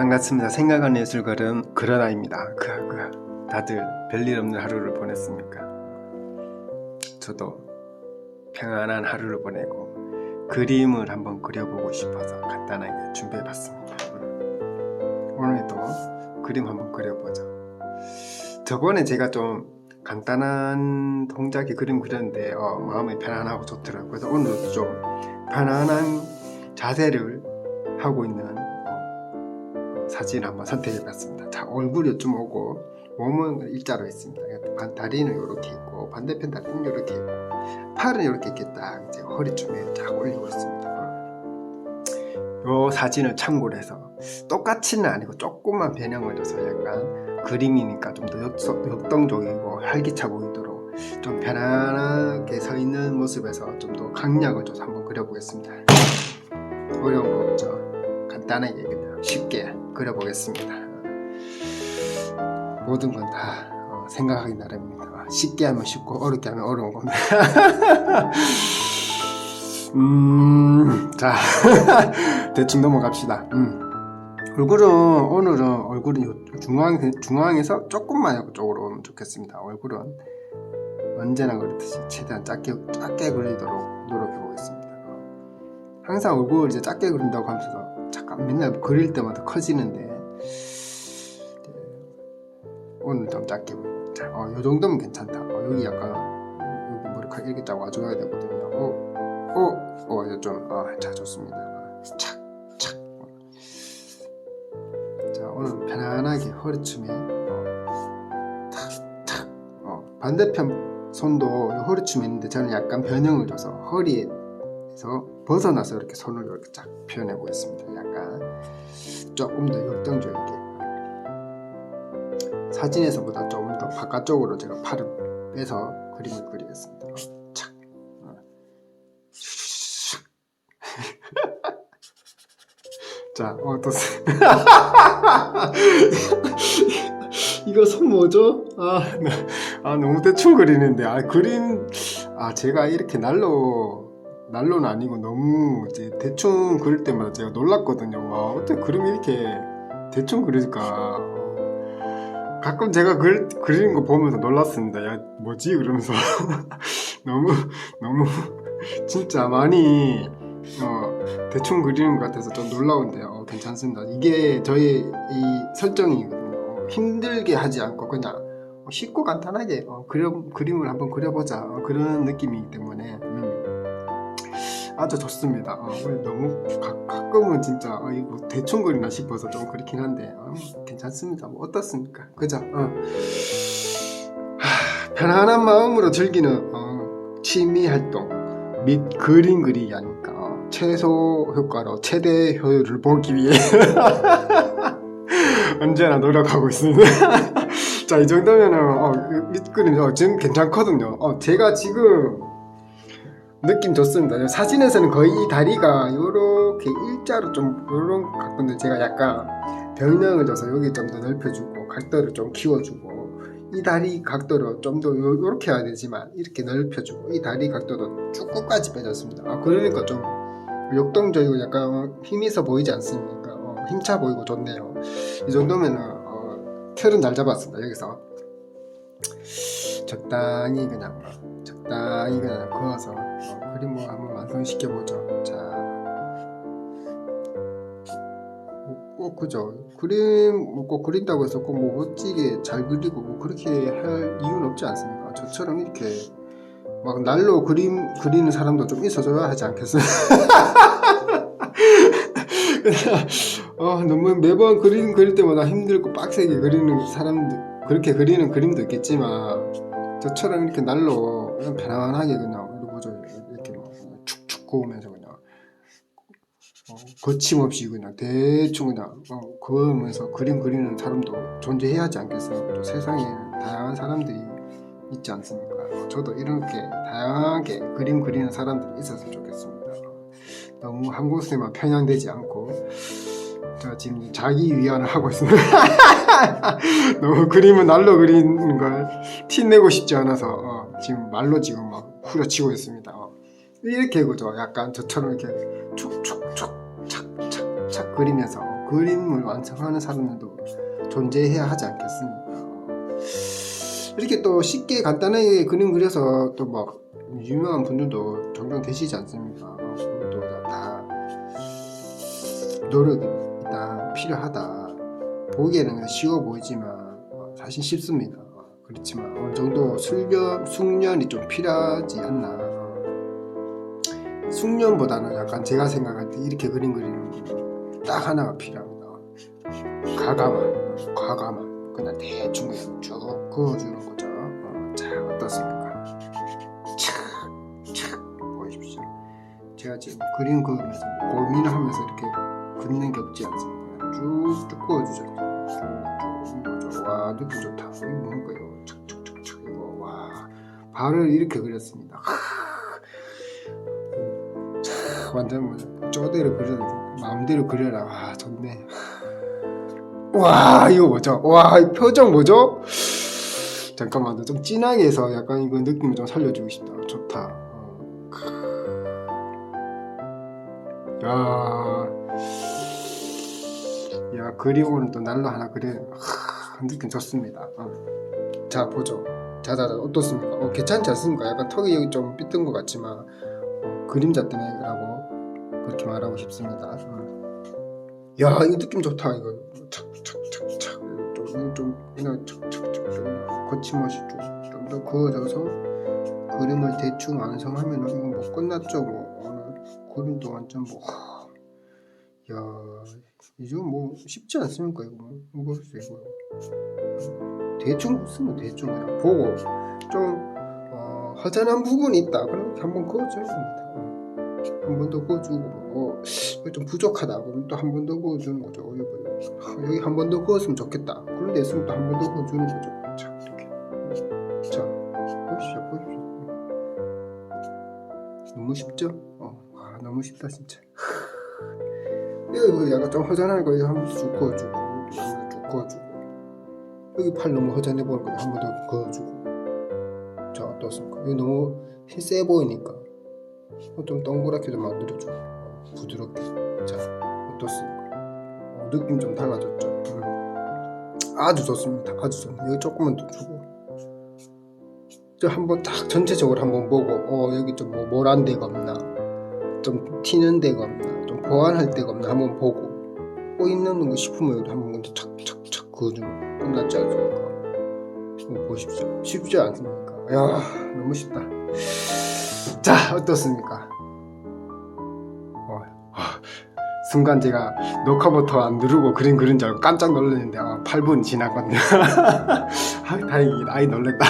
반갑습니다. 생각하는 예술가는 그러나입니다. 그, 그, 다들 별일 없는 하루를 보냈습니까? 저도 평안한 하루를 보내고 그림을 한번 그려보고 싶어서 간단하게 준비해봤습니다. 오늘도 그림 한번 그려보죠. 저번에 제가 좀 간단한 동작의 그림 그렸는데 어, 마음이 편안하고 좋더라고요. 그래서 오늘도 좀 편안한 자세를 하고 있는 어, 사진 한번 선택해 봤습니다. 자, 얼굴이 좀 오고 몸은 일자로 있습니다. 반- 다리는 이렇게 있고 반대편 다리는 이렇게 있고 팔은 이렇게 딱 이제 허리춤에 쫙 올리고 있습니다. 요 사진을 참고로 해서 똑같이는 아니고 조금만 변형을 줘서 약간 그림이니까 좀 더 역동적이고 활기차 보이도록 좀 편안하게 서 있는 모습에서 좀 더 강약을 줘서 한번 그려보겠습니다. 어려운 거 없죠. 간단하게 그냥 쉽게 그려보겠습니다. 모든 건 다 생각하기 나름입니다. 쉽게 하면 쉽고 어렵게 하면 어려운 겁니다. 음, 자 대충 넘어갑시다. 음. 얼굴은 오늘은 얼굴은 요 중앙 중앙에서 조금만 이쪽으로 오면 좋겠습니다. 얼굴은 언제나 그렇듯이 최대한 작게 작게 그리도록 노력해 보겠습니다. 항상 얼굴을 이제 작게 그린다고 하면서 잠깐 맨날 그릴 때마다 커지는데 이제 오늘 좀 작게 자, 어, 요 정도면 괜찮다. 어, 여기 약간 여기 머리카락 이렇게 딱 와줘야 되거든요. 어, 어, 어, 이제 좀, 아, 자, 좋습니다. 어, 착, 착. 자, 오늘 편안하게 허리춤에 어, 탁, 탁. 어, 반대편 손도 이 허리춤에 있는데 저는 약간 변형을 줘서 허리에 서 벗어나서 이렇게 손을 이렇게 쫙 표현해 보겠습니다. 약간 조금 더 역동적이게 사진에서보다 조금 더 바깥쪽으로 제가 팔을 빼서 그림을 그리겠습니다. 어, 착. 어. 자, 어떠세요? 이거 손 뭐죠? 아, 나- 아, 너무 대충 그리는데, 아, 그림, 아, 제가 이렇게 날로, 날로는 아니고 너무 이제 대충 그릴 때마다 제가 놀랐거든요. 와, 어떻게 그림이 이렇게 대충 그릴까. 어, 가끔 제가 그, 그리는 거 보면서 놀랐습니다. 야, 뭐지? 그러면서. 너무, 너무, 진짜 많이, 어, 대충 그리는 것 같아서 좀 놀라운데요. 어, 괜찮습니다. 이게 저의 이 설정이거든요. 어, 힘들게 하지 않고 그냥 어, 쉽고 간단하게 어, 그려, 그림을 한번 그려보자 어, 그런 느낌이기 때문에 음, 아주 좋습니다. 어, 너무 가, 가끔은 진짜 어, 이거 대충 그리나 싶어서 좀 그렇긴 한데 어, 괜찮습니다. 뭐 어떻습니까? 그죠? 어. 하, 편안한 마음으로 즐기는 어, 취미 활동 및 그림 그리기 하니까 어, 최소 효과로 최대 효율을 보기 위해 언제나 노력하고 있습니다. 자, 이 정도면은 어, 밑그림 어, 지금 괜찮거든요. 어, 제가 지금 느낌 좋습니다. 사진에서는 거의 이 다리가 요렇게 일자로 좀 요런 각도인데 제가 약간 변형을 줘서 여기 좀 더 넓혀주고 각도를 좀 키워주고 이 다리 각도를 좀더 요렇게 해야 되지만 이렇게 넓혀주고 이 다리 각도도 쭉 끝까지 빼줬습니다. 아, 그러니까 좀 역동적이고 약간 힘 있어 보이지 않습니까? 어, 힘차 보이고 좋네요. 이 정도면은 어, 틀은 잘 잡았습니다. 여기서 적당히 그냥 그냥 그어서 어, 그림을 한번 완성시켜 보죠. 자, 뭐, 꼭 그죠. 그림 뭐꼭 그린다고 해서 꼭 뭐 멋지게 잘 그리고 뭐 그렇게 할 이유는 없지 않습니까? 저처럼 이렇게 막 날로 그림 그리는 사람도 좀 있어줘야 하지 않겠어요? 어, 너무 매번 그림 그릴 때마다 힘들고 빡세게 그리는 사람들 그렇게 그리는 그림도 있겠지만 저처럼 이렇게 날로 그냥 편안하게 그냥 보죠 이렇게 뭐 축축 그으면서 그냥 어, 거침없이 그냥 대충 그냥 어, 그으면서 그림 그리는 사람도 존재해야 하지 않겠어요? 또 세상에 다양한 사람들이 있지 않습니까? 어, 저도 이렇게 다양하게 그림 그리는 사람들이 있었으면 좋겠습니다. 너무 한 곳에만 편향되지 않고 제가 지금 자기 위안을 하고 있습니다. 너무 그림은 날로 그리는 걸 티내고 싶지 않아서 어, 지금 말로 지금 막 후려치고 있습니다. 어. 이렇게 그죠? 약간 저처럼 이렇게 축축축 착착착 그리면서 그림을 완성하는 사람들도 존재해야 하지 않겠습니까? 이렇게 또 쉽게 간단하게 그림 그려서 또 막 유명한 분들도 종종 계시지 않습니까? 그것도 다 노력이 있다 필요하다 보기에는 쉬워 보이지만 어, 사실 쉽습니다. 어, 그렇지만 어느 정도 숙련, 숙련이 좀 필요하지 않나. 어. 숙련보다는 약간 제가 생각할 때 이렇게 그림 그리는 거딱 하나가 필요합니다. 과감한, 과감한. 그냥 대충 그냥 쭉 그어주는 거죠. 어, 자, 어떻습니까? 착, 착, 보십시오. 제가 지금 그림 그으면서 고민을 하면서 이렇게 긋는 게 없지 않습니까? 쭉쭉 이거죠. 와, 느낌 좋다. 이거 뭔가요? 착착착착 이거 와, 발을 이렇게 그렸습니다. 차, 완전 뭐 쪼대로 그려도 마음대로 그려라. 와, 좋네. 와, 이거 뭐죠? 와, 이 표정 뭐죠? 잠깐만, 나좀 진하게 해서 약간 이거 느낌 좀 살려주고 싶다. 좋다. 어. 그림 오늘 또 날로 하나 그래. 하, 느낌 좋습니다. 어. 자 보죠. 자자자 어떻습니까? 어, 괜찮지 않습니까? 약간 턱이 여기 좀 삐뚤은 것 같지만 어, 그림자 때문에라고 그렇게 말하고 싶습니다. 어. 야 이거 느낌 좋다 이거 착착착착 좀, 좀 그냥 착착착 좀 거침없이 좀더 그어져서 그림을 대충 완성하면 이거 뭐 끝났죠 뭐 오늘 그림도 완전 뭐 야, 이제 뭐 쉽지 않습니까 이거? 이거 이거. 대충 쓰면 대충 그냥 보고 좀 어, 허전한 부분이 있다. 그럼 한번 그어줘야 됩니다. 한 번 더 그어주고 어, 좀 부족하다. 그럼 또 한 번 더 그어주는 거죠. 어, 여기 한 번 더 그었으면 좋겠다. 그런 데 있으면 또 한 번 더 그어주는 거죠. 자 이렇게. 자 보십시오 보십시오. 너무 쉽죠? 어, 아, 너무 쉽다 진짜 이거 약간 좀 허전한 거한번 쭉 그어주고 쭉 그어주고. 여기 팔 너무 허전해 보이는 거한번 더 그어주고. 자 어떻습니까? 이거 너무 힘세 보이니까. 좀 동그랗게 좀 만들어줘 부드럽게. 자 어떻습니까? 어, 느낌 좀 달라졌죠? 음. 아주 좋습니다. 아주 좋습니다. 여기 조금만 더 주고. 저 한번 딱 전체적으로 한번 보고. 어 여기 좀 뭐 모란 데가 없나. 좀 튀는 데가 없나. 좀 보완할 데가 없나 한번 보고. 어 있는 거 싶으면 여기 한번 착착착 그어주면 끝났지 않습니까? 이거 보십시오 쉽지 않습니까? 야 너무 쉽다. 자 어떻습니까? 어, 아, 순간 제가 녹화 버튼 안 누르고 그림 그린 줄 알고 깜짝 놀랐는데 아, 8분 지나갔네요. 아, 다행이다 아이 놀랬다.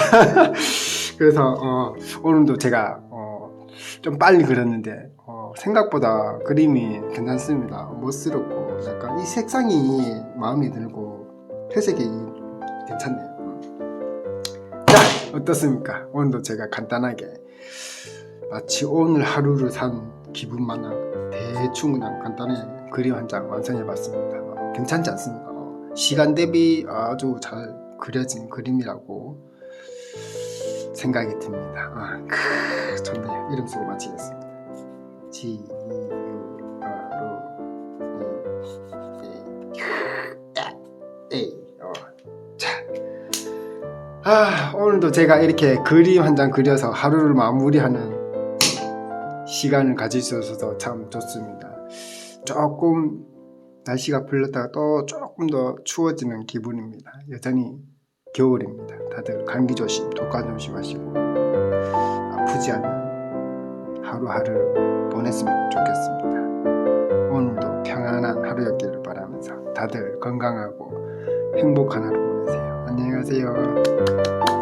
그래서 어, 오늘도 제가 어, 좀 빨리 그렸는데 어, 생각보다 그림이 괜찮습니다 멋스럽고 약간 이 색상이 마음에 들고 회색이 괜찮네요 자 어떻습니까 오늘도 제가 간단하게 마치 오늘 하루를 산 기분만 한 대충 그냥 간단히 그림 한 장 완성해 봤습니다 어, 괜찮지 않습니까 어, 시간 대비 아주 잘 그려진 그림이라고 생각이 듭니다. 아, 크, 좋네요. 이름 쓰고 마치겠습니다. G E U R O E A 어, 자, 아 오늘도 제가 이렇게 그림 한 장 그려서 하루를 마무리하는 시간을 가질 수 있어서 참 좋습니다. 조금 날씨가 풀렸다가 또 조금 더 추워지는 기분입니다. 여전히 겨울입니다. 다들 감기 조심, 독감 조심하시고 아프지 않는 하루하루 보냈으면 좋겠습니다. 오늘도 평안한 하루였기를 바라면서 다들 건강하고 행복한 하루 보내세요. 안녕히 가세요.